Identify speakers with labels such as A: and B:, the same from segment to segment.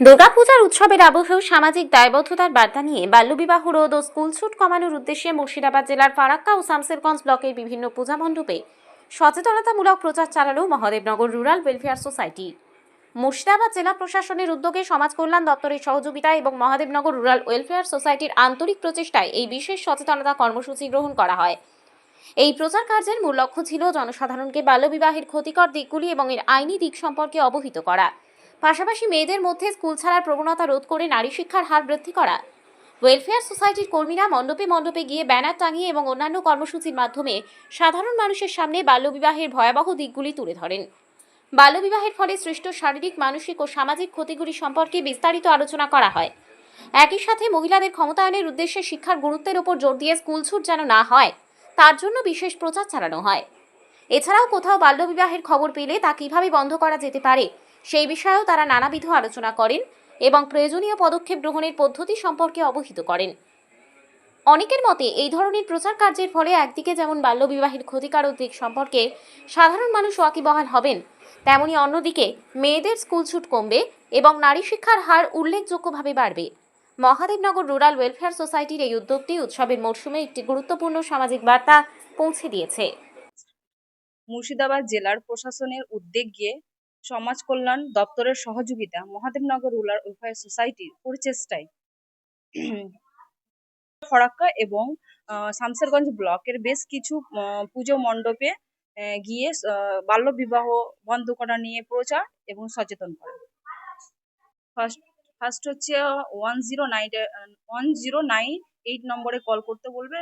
A: দুর্গাপূজার উৎসবের আবহেও সামাজিক দায়বদ্ধতার বার্তা নিয়ে বাল্যবিবাহ রোধ ও স্কুল ছুট কমানোর উদ্দেশ্যে মুর্শিদাবাদ জেলার ফারাক্কা ও শামসেরগঞ্জ ব্লকের বিভিন্ন পূজা মণ্ডপে সচেতনতামূলক প্রচার চালালো Mahadevnagar rural welfare society. Murshidabad জেলা প্রশাসনের উদ্যোগে সমাজ কল্যাণ দপ্তরের সহযোগিতায় এবং মহাদেবনগর রুরাল ওয়েলফেয়ার সোসাইটির আন্তরিক প্রচেষ্টায় এই বিশেষ সচেতনতা কর্মসূচি গ্রহণ করা হয়। এই প্রচার কার্যের মূল লক্ষ্য ছিল জনসাধারণকে বাল্যবিবাহের ক্ষতিকর দিকগুলি এবং এর আইনি দিক সম্পর্কে অবহিত করা। পাশাপাশি মেয়েদের মধ্যে স্কুল ছাড়ার প্রবণতা রোধ করে নারী শিক্ষার হার বৃদ্ধি করা। ওয়েলফেয়ার সোসাইটির কর্মীরা মণ্ডপে মণ্ডপে গিয়ে ব্যানার টাঙিয়ে এবং অন্যান্য কর্মসূচির মাধ্যমে সাধারণ মানুষের সামনে বাল্যবিবাহের ভয়াবহ দিকগুলি তুলে ধরেন। বাল্যবিবাহের ফলে সৃষ্ট শারীরিক, মানসিক ও সামাজিক ক্ষতিগুলি সম্পর্কে বিস্তারিত আলোচনা করা হয়। একই সাথে মহিলাদের ক্ষমতায়নের উদ্দেশ্যে শিক্ষার গুরুত্বের ওপর জোর দিয়ে স্কুল ছুট যেন না হয়, তার জন্য বিশেষ প্রচার চালানো হয়। এছাড়াও কোথাও বাল্যবিবাহের খবর পেলে তা কীভাবে বন্ধ করা যেতে পারে, সেই বিষয়েও তারা নানাবিধ আলোচনা করেন এবং প্রয়োজনীয় পদক্ষেপ গ্রহণের পদ্ধতি সম্পর্কে অবহিত করেন। অনেকের মতে, এই ধরনের প্রচার কার্যের ফলে একদিকে যেমন বাল্যবিবাহের ক্ষতিকারক দিক সম্পর্কে সাধারণ মানুষ ওয়াকিবহাল হবেন, তেমনি অন্যদিকে মেয়েদের স্কুল ছুট কমবে এবং নারী শিক্ষার হার উল্লেখযোগ্যভাবে বাড়বে। মহাদেবনগর রুরাল ওয়েলফেয়ার সোসাইটির এই উদ্যোগটি উৎসবের মরশুমে একটি গুরুত্বপূর্ণ সামাজিক বার্তা পৌঁছে দিয়েছে।
B: মুর্শিদাবাদ জেলার প্রশাসনের উদ্যোগে সমাজ কল্যাণ দপ্তরের সহযোগিতা মহাদেবনগর রুরাল ওয়েলফেয়ার সোসাইটির প্রচেষ্টায় ফরাক্কা এবং শামসেরগঞ্জ ব্লকের বেশ কিছু পুজো মণ্ডপে গিয়ে আহ, বাল্যবিবাহ বন্ধ করা নিয়ে প্রচার এবং সচেতন করা। ফার্স্ট ফার্স্ট হচ্ছে one zero nine one zero nine eight নম্বরে কল করতে বলবে।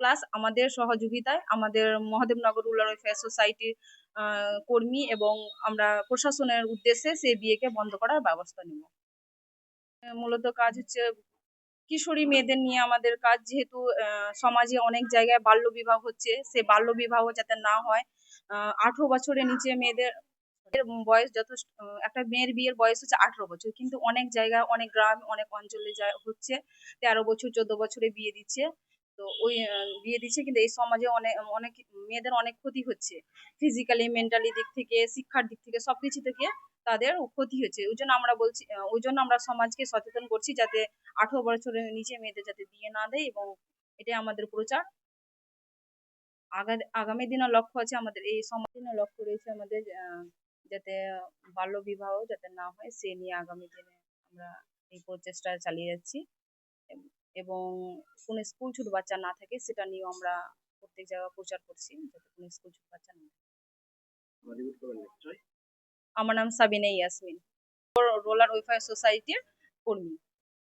B: প্লাস আমাদের সহযোগিতায় আমাদের মহাদেবনগর রুরাল ওয়েলফেয়ার সোসাইটির কর্মী এবং আমরা প্রশাসনের উদ্দেশ্যে সেই বিয়েকে বন্ধ করার ব্যবস্থা নেব। মূলত কাজ হচ্ছে কিশোরী মেয়েদের নিয়ে আমাদের কাজ যেহেতু সমাজে অনেক জায়গায় বাল্য বিবাহ হচ্ছে, সে বাল্য বিবাহ যাতে না হয় আঠেরো বছরের নিচে মেয়েদের বয়স যথেষ্ট, একটা মেয়ের বিয়ের বয়স হচ্ছে আঠেরো বছর, কিন্তু অনেক জায়গায়, অনেক গ্রাম, অনেক অঞ্চলে যা হচ্ছে তেরো বছর, চোদ্দ বছরে বিয়ে দিচ্ছে। তো ওই বিয়ে দিচ্ছে। কিন্তু এই সমাজে অনেক অনেক মেয়েদের অনেক ক্ষতি হচ্ছে। ফিজিক্যালি মেন্টালি দিক থেকে, শিক্ষার দিক থেকে সব কিছু থেকে তাদের ক্ষতি হচ্ছে। ওই জন্য আমরা বলছি ওই জন্য আমরা সমাজকে সচেতন করছি যাতে আঠেরো বছরের নিচে মেয়েদের যাতে বিয়ে না দেয় এবং এটাই আমাদের প্রচার। আগা- আগামী দিনের লক্ষ্য আছে আমাদের এই সমাজ দিনের লক্ষ্য রয়েছে আমাদের যাতে বাল্য বিবাহ যাতে না হয়, সে নিয়ে আগামী দিনে আমরা এই প্রচেষ্টা চালিয়ে যাচ্ছি। এবং কোনো স্কুল ছুট বাচ্চা না থাকে সেটা নিয়েও আমরা প্রত্যেক জায়গায় প্রচার করছি যাতে কোনো স্কুল ছোট বাচ্চা না থাকে। আমার নাম সাবিনা ইয়াসমিন রোলার ওয়েলফেয়ার সোসাইটির কর্মী